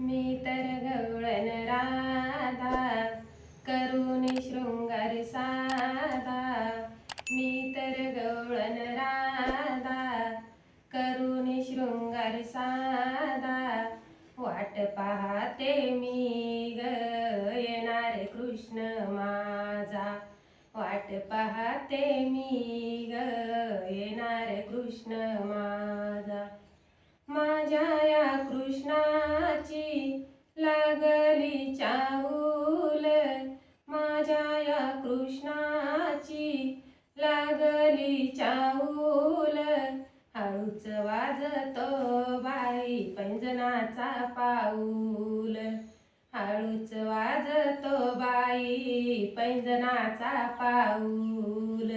मी तर गवळण राधा करून शृंगार साधा. मी तर गवळण राधा करून शृंगार साधा. वाट पाहते मी ग येणार कृष्ण माझा. वाट पाहते मी ग येणार कृष्ण माझा माझी लागली चाहूल माझ्या या कृष्णाची लागली चाहूल. हळूच वाजतो बाई पैंजनाचा पाऊल. हळूच वाजतो बाई पैंजनाचा पाऊल.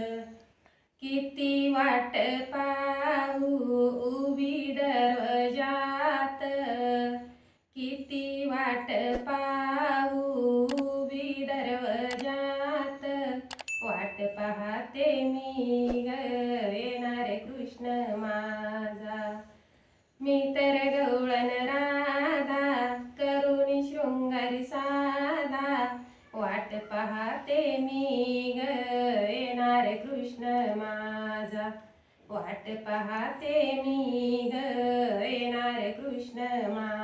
किती वाट पाहू उभी किती वाट पाहू उभी दरवाजात वाट पाहते मी ग येणारे कृष्ण माझा. मी तर गवळण राधा करून शृंगार साधा. वाट पाहते मी ग येणारे कृष्ण माझा. वाट पाहते मी ग येणारे कृष्ण माझा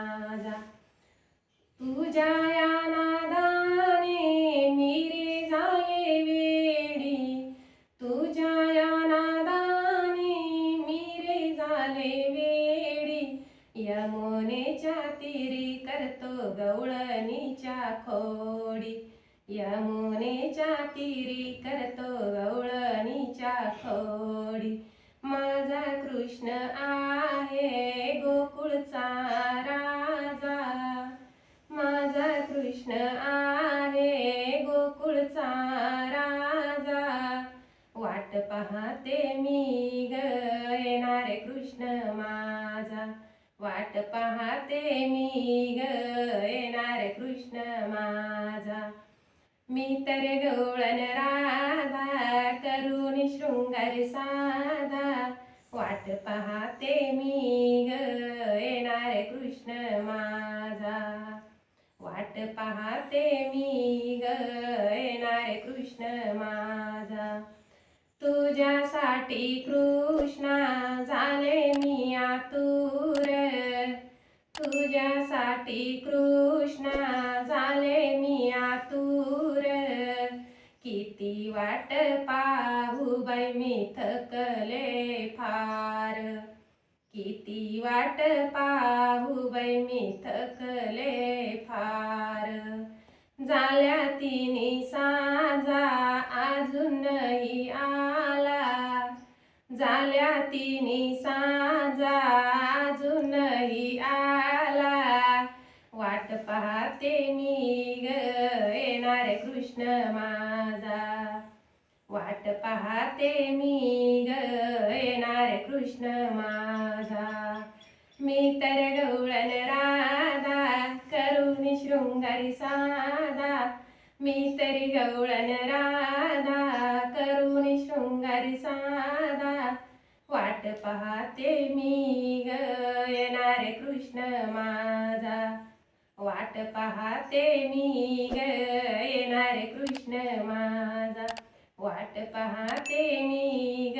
तुझ्या या नादाने मिरे झाले वेडी. तुझ्या या नादाने मिरे झाले वेडी. यमुनेच्या तीरी करतो गवळणीच्या खोडी. यमुनेच्या तीरी करतो गवळणीच्या खोडी. माझा कृष्ण आ वाट पाहते मी ग येणार कृष्ण माझा. वाट पाहते मी ग येणार कृष्ण माझा. मी तर गवळण राधा करून शृंगार साधा. वाट पाहते मी ग येणार कृष्ण माझा. वाट पाहते मी ग येणार कृष्ण माझा तुझ्यासाठी कृष्णा झाले मी आतुर तुझ्यासाठी कृष्णा झाले मी आतुर. किती वाट पाहू बाई मी थकले फार. किती वाट पाहू बाई मी थकले फार. झाल्या तिने साजा अजून झाल्या तिने साजा अजूनही आला. वाट पाहते मी ग येणारे कृष्ण माझा. वाट पाहते मी ग येणारे कृष्ण माझा. मी तर गवळण राधा करून शृंगारी साधा. मी तरी गवळण राधा वाट पाहते मी ग येणारे कृष्ण माझा. वाट पाहते मी ग येणारे कृष्ण माझा. वाट पाहते मी ग